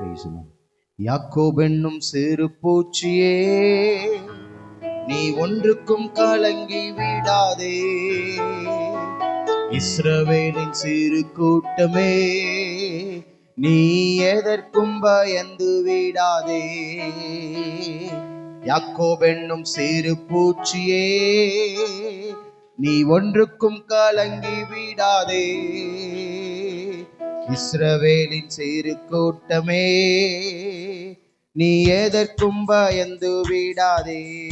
பேசணும் யாக்கோபென்னும் சிறு பூச்சியே நீ ஒன்றுக்கும் கலங்கி விடாதே. இஸ்ரவேலின் சிறு கூட்டமே நீ எதற்கும் பயந்து விடாதே. யாக்கோபென்னும் சிறு பூச்சியே நீ ஒன்றுக்கும் கலங்கி விடாதே. இஸ்ரவேலின் சிறு கூட்டமே நீ எதற்கும் பயந்து விடாதே.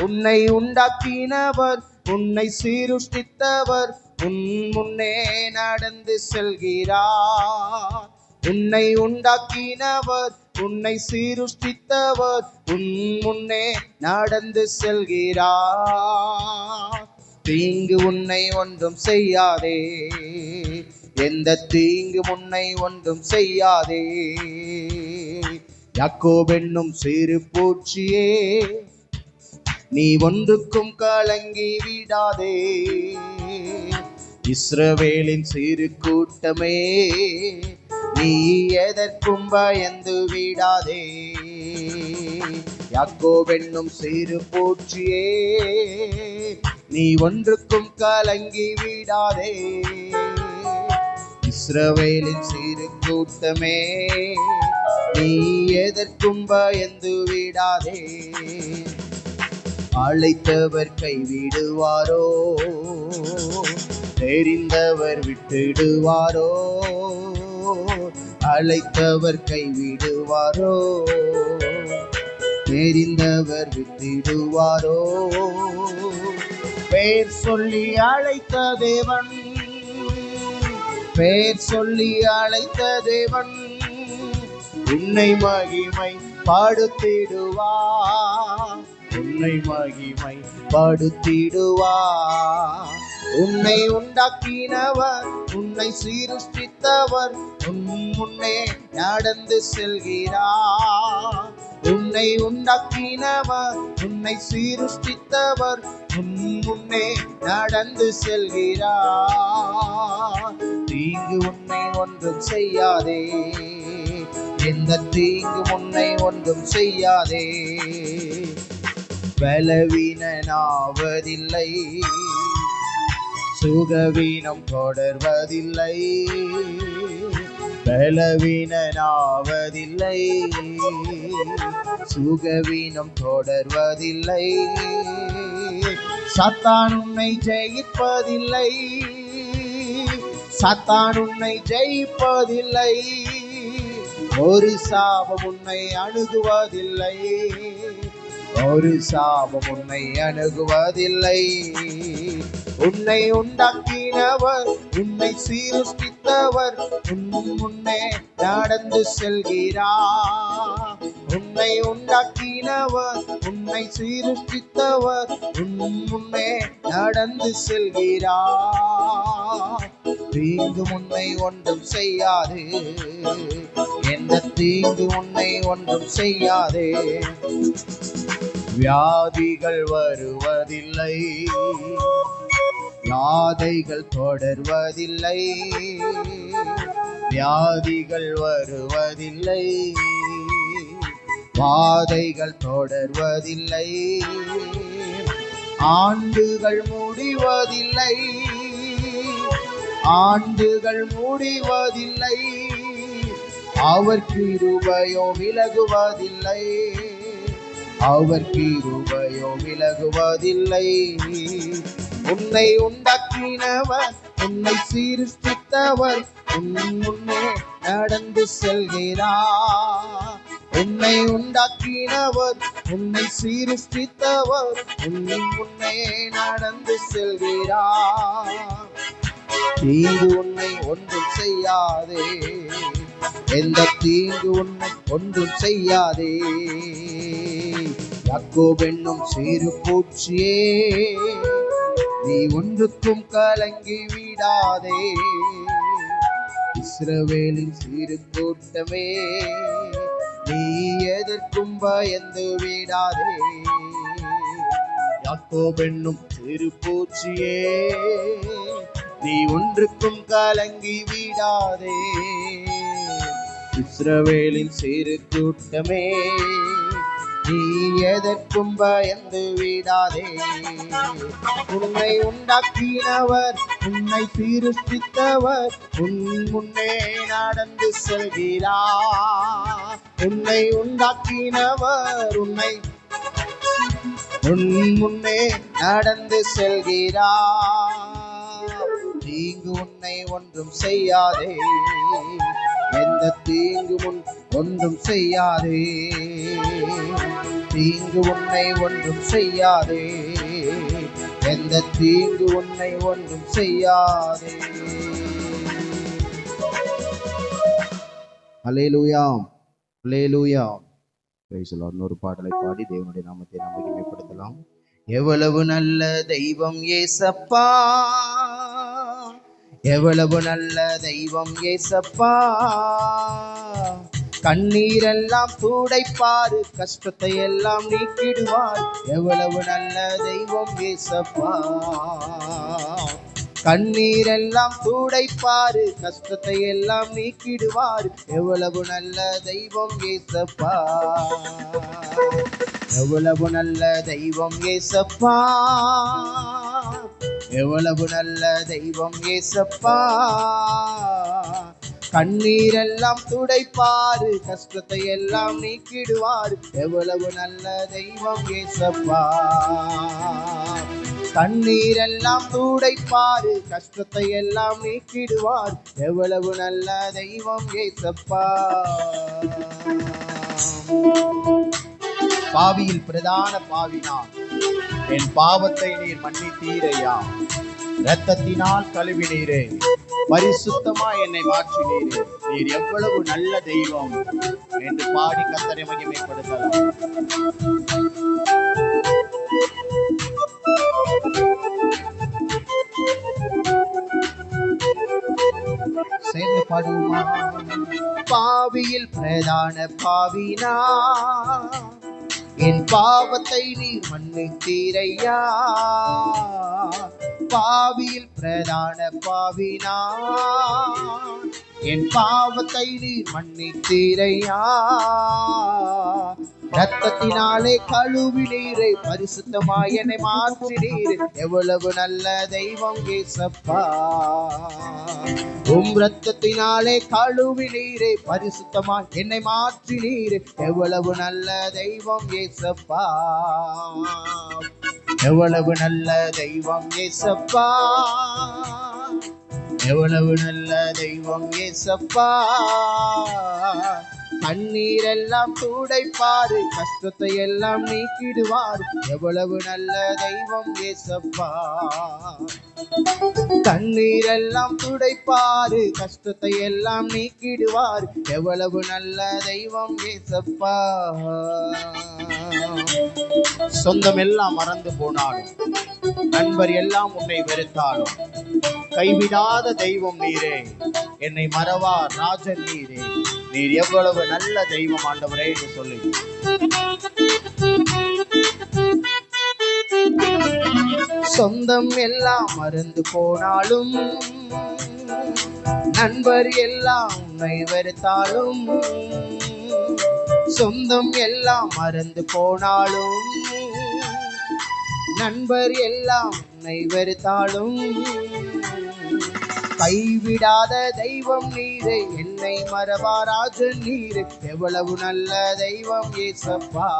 உன்னை உண்டாக்கினவர் உன்னை சீருஷ்டித்தவர் உன் முன்னே நடந்து செல்கிறார். உன்னை உண்டாக்கினவர் உன்னை சீருஷ்டித்தவர் உன் முன்னே நடந்து செல்கிறார். தீங்கு உன்னை ஒன்றும் செய்யாதே. எந்த தீங்கு முன்னை ஒன்றும் செய்யாதே. யாக்கோபென்னும் சிறு பூச்சியே நீ ஒன்றுக்கும் கலங்கி விடாதே. இஸ்ரவேலின் சிறு கூட்டமே நீ எதற்கும் பயந்து விடாதே. யாக்கோவென்னும் சிறு பூச்சியே நீ ஒன்றுக்கும் கலங்கி விடாதே. இஸ்ரவேலின் சிறு கூட்டமே நீ எதற்கும் பயந்து விடாதே. அழைத்தவர் கைவிடுவாரோ தெரிந்தவர் விட்டுடுவாரோ. அழைத்தவர் கைவிடுவாரோ தெரிந்தவர் விட்டிடுவாரோ. பெயர் சொல்லி அழைத்த தேவன் பெயர் சொல்லி அழைத்த தேவன் உன்னை மகிமை பாடுத்திடுவா உன்னை மகிமை படுத்திடுவா உன்னை உண்டாக்கினவர் உன்னை சீருஷ்டித்தவர் உன் முன்னே நடந்து செல்கிறார். உன்னை உண்டாக்கினவர் உன்னை சீருஷ்டித்தவர் உன் முன்னே நடந்து செல்கிறார். தீங்கு உன்னை ஒன்றும் செய்யாதே. எந்த தீங்கு உன்னை ஒன்றும் செய்யாதே. பலவீனனாவதில்லை. சுகவீனம் தொடர்வதில்லை. பலவீனனாவதில்லை. சுகவீனம் தொடர்வதில்லை. சத்தான் உன்னை ஜெயிப்பதில்லை. சத்தான் உன்னை ஜெயிப்பதில்லை. ஒரு சாபம் உன்னை அணுகுவதில்லை. ஒரு சாபம் உன்னை அணுகுவதில்லை. உன்னை உண்டாக்கினவர் உன்னை சீருஷ்டித்தவர் உன் முன்னே நடந்து செல்கிறார். உன்னை உண்டாக்கினவர் உன்னை சீருக்கித்தவர் முன்னே நடந்து செல்கிறார். தீங்கு உன்னை ஒன்றும் செய்யாது. எந்த தீங்கு உன்னை ஒன்றும் செய்யாதே. வியாதிகள் வருவதில்லை. யாதைகள் தொடர்வதில்லை. வியாதிகள் வருவதில்லை. பாதைகள் தொடர்வதில்லை. ஆண்டுகள் முடிவதில்லை. ஆண்டுகள் முடிவதில்லை. அவர் கிருபையோ விலகுவதில்லை. அவர் கிருபையோ விலகுவதில்லை. உன்னை உண்டாக்கினவர் உன்னை சீர்தித்தவர் உன் முன்னே நடந்து செல்கிறார். உன்னை உண்டாக்கினவர் உன்னை சீருஷ்டித்தவர் உன் முன்னே நடந்து செல்கிறார் தீங்கு உன்னை ஒன்றும் செய்யாதே. எந்த தீங்கு உன்னை ஒன்றும் செய்யாதே. யாக்கோபென்னும் சிறு பூச்சியே நீ ஒன்றுக்கும் கலங்கி விடாதே. இஸ்ரவேலின் சிறு கூட்டமே நீ எதற்கும் பயந்து விடாதே. யாக்கோ பெண்ணும் திருப்பூச்சியே நீ ஒன்றுக்கும் கலங்கி விடாதே. இஸ்ரவேலின் சிறு கூட்டமே நீ எதற்கும் பயந்து விடாதே. உன்னை உண்டாக்கினவர் உன்னை சீருஷ்டித்தவர் உன் முன்னே நடந்து செல்கிறார். உன்னை உண்டாக்கினவர் உன்னை. உன் முன்னே நடந்து செல்கிறார். தீங்கு உன்னை ஒன்றும் செய்யாதே. எந்த தீங்கு முன் ஒன்றும் செய்யாதே. தீங்கு உன்னை ஒன்றும் செய்யாதே. எந்த தீங்கு உன்னை ஒன்றும் செய்யாதே. அலையிலுயாம் பேசலாம் இன்னொரு பாடலை பாடி தேவனுடைய நாமத்தை நாம் மகிமைப்படுத்தலாம். எவ்வளவு நல்ல தெய்வம் ஏசப்பா. எவ்வளவு நல்ல தெய்வம் ஏசப்பா. கண்ணீரெல்லாம் துடைப்பாரு கஷ்டத்தை எல்லாம் நீக்கிடுவார். எவ்வளவு நல்ல தெய்வம் ஏசப்பா. கண்ணீரெல்லாம் துடைப்பாரு கஷ்டத்தை எல்லாம் நீக்கிடுவார். எவ்வளவு நல்ல தெய்வம் ஏசப்பா. எவ்வளவு நல்ல தெய்வம் ஏசப்பா. எவ்வளவு நல்ல தெய்வம் ஏசப்பா. கண்ணீரெல்லாம் துடைப்பாரு கஷ்டத்தை எல்லாம் நீக்கிடுவார். எவ்வளவு நல்ல தெய்வம் ஏசப்பா. கண்ணீரெல்லாம் துடைப்பாரு கஷ்டத்தை எல்லாம் நீக்கிடுவார். எவ்வளவு நல்ல தெய்வம் ஏசப்பா. பாவியில் பிரதான பாவினான் என் பாவத்தை நீர் மன்னித்தீரையா. இரத்தத்தினால் கழுவினீரே. பரிசுத்தமா என்னை மாற்றினீரே. நீர் எவ்வளவு நல்ல தெய்வம். என்று பாடி கத்தரை மகிமைப்படுத்தலாம். பாடுமா பாவியில் பிரதான பாவினா என் பாவத்தை நீ மன்னித்தீரையா? பாவியில் பிரதான பாவினா என் பாவத்தை நீ மன்னித்தீரையா? ரத்தத்தினாலே கழுவி நீரை பரிசுத்தமாய் என்னை மாற்றினீர். எவ்வளவு நல்ல தெய்வம் ஏசப்பா. உம் ரத்தத்தினாலே கழுவி நீரை பரிசுத்தமாய் என்னை மாற்றினீர். எவ்வளவு நல்ல தெய்வம் ஏசப்பா. எவ்வளவு நல்ல தெய்வம் ஏசப்பா. எவ்வளவு நல்ல தெய்வம் ஏசப்பா. கண்ணீரெல்லாம் துடைப்பாரு கஷ்டத்தை எல்லாம் நீக்கிடுவார். எவ்வளவு நல்ல தெய்வம் ஏசப்பா. கண்ணீரெல்லாம் துடைப்பாரு கஷ்டத்தை எல்லாம் நீக்கிடுவார். எவ்வளவு நல்ல தெய்வம் ஏசப்பா. சொந்தம் எல்லாம் மறந்து போனாலும் நண்பர் எல்லாம் உன்னை வெறுத்தாலும் கைவிடாத தெய்வம் நீரே. என்னை மறவார் ராஜன் நீரே. நீர் எவ்வளவு நல்ல தெய்வம் ஆண்டவரே என்று சொல்லி. சொந்தம் எல்லாம் மறந்து போனாலும் நண்பர் எல்லாம் உன்னை வெறுத்தாலும் சொந்தம் எல்லாம் மறந்து போனாலும் நண்பர் எல்லாம் உன்னை வெறுத்தாலும் கைவிடாத தெய்வம் நீரே என்னை மரபாராஜன் நீர். எவ்வளவு நல்ல தெய்வம் ஏசப்பா.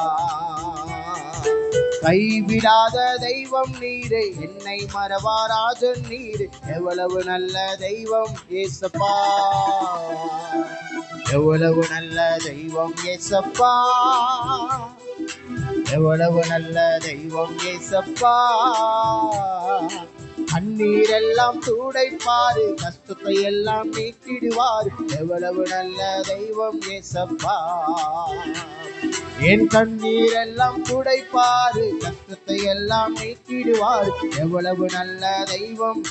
கைவிடாத தெய்வம் நீரே. என்னை மரபாராஜன் நீர். எவ்வளவு நல்ல தெய்வம் ஏசப்பா. எவ்வளவு நல்ல தெய்வம் ஏசப்பா. எவ்வளவு நல்ல தெய்வம் ஏசப்பா. கண்ணீரெல்லாம் துடைப்பாரு கஷ்டத்தை எல்லாம் நீக்கிடுவார் எவ்வளவு நல்ல தெய்வம் ஏசப்பா. என் கண்ணீரெல்லாம் துடைப்பாரு கஷ்டத்தை எல்லாம் நீக்கிடுவார் எவ்வளவு நல்ல தெய்வம்.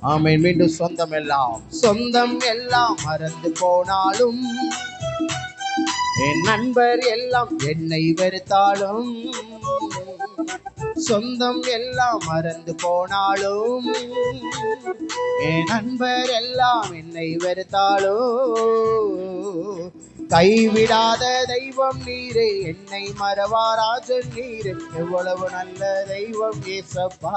ஆமை மீண்டும் சொந்தம் எல்லாம். சொந்தம் எல்லாம் மறந்து போனாலும் என் நண்பர் எல்லாம் என்னை வெறுத்தாலும் சொந்தம் எல்லாம் மறந்து போனாலும் என் நண்பர் எல்லாம் என்னை வெறுத்தாலோ? கைவிடாத தெய்வம் நீரே என்னை மறவாராஜன் நீரே? எவ்வளவு நல்ல தெய்வம் ஏசப்பா.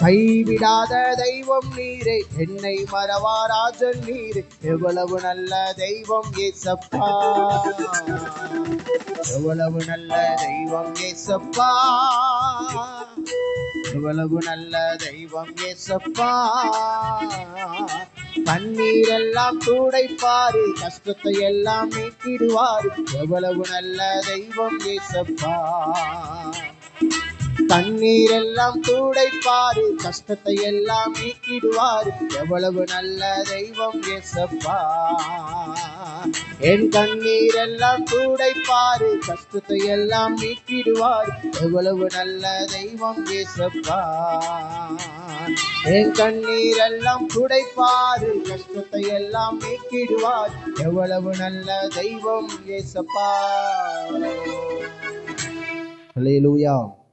கைவிடாத தெய்வம் நீரே என்னை மறவாராஜன் நீரே. எவ்வளவு நல்ல தெய்வம் ஏசப்பா. எவ்வளவு நல்ல தெய்வம் ஏசப்பா. எவ்வளவு நல்ல தெய்வம் ஏசப்பா. கண்ணீரெல்லாம் துடைப்பாரு கஷ்டத்தை எல்லாம் நீக்கிடுவாரு. எவ்வளவு நல்ல தெய்வம் ஏசப்பா. தண்ணீரெல்லாம் துடைப்பாரு கஷ்டத்தை எல்லாம் நீக்கிடுவாரு. எவ்வளவு நல்ல தெய்வம் ஏசப்பா. என் கண்ணீரெல்லாம் துடைப்பாரு கஷ்டத்தை எல்லாம் நீக்கிடுவார். எவ்வளவு நல்ல தெய்வம் ஏசப்பா. என் கண்ணீரெல்லாம் துடைப்பாரு கஷ்டத்தை எல்லாம் நீக்கிடுவார். எவ்வளவு நல்ல தெய்வம் ஏசப்பா. ஹalleluya.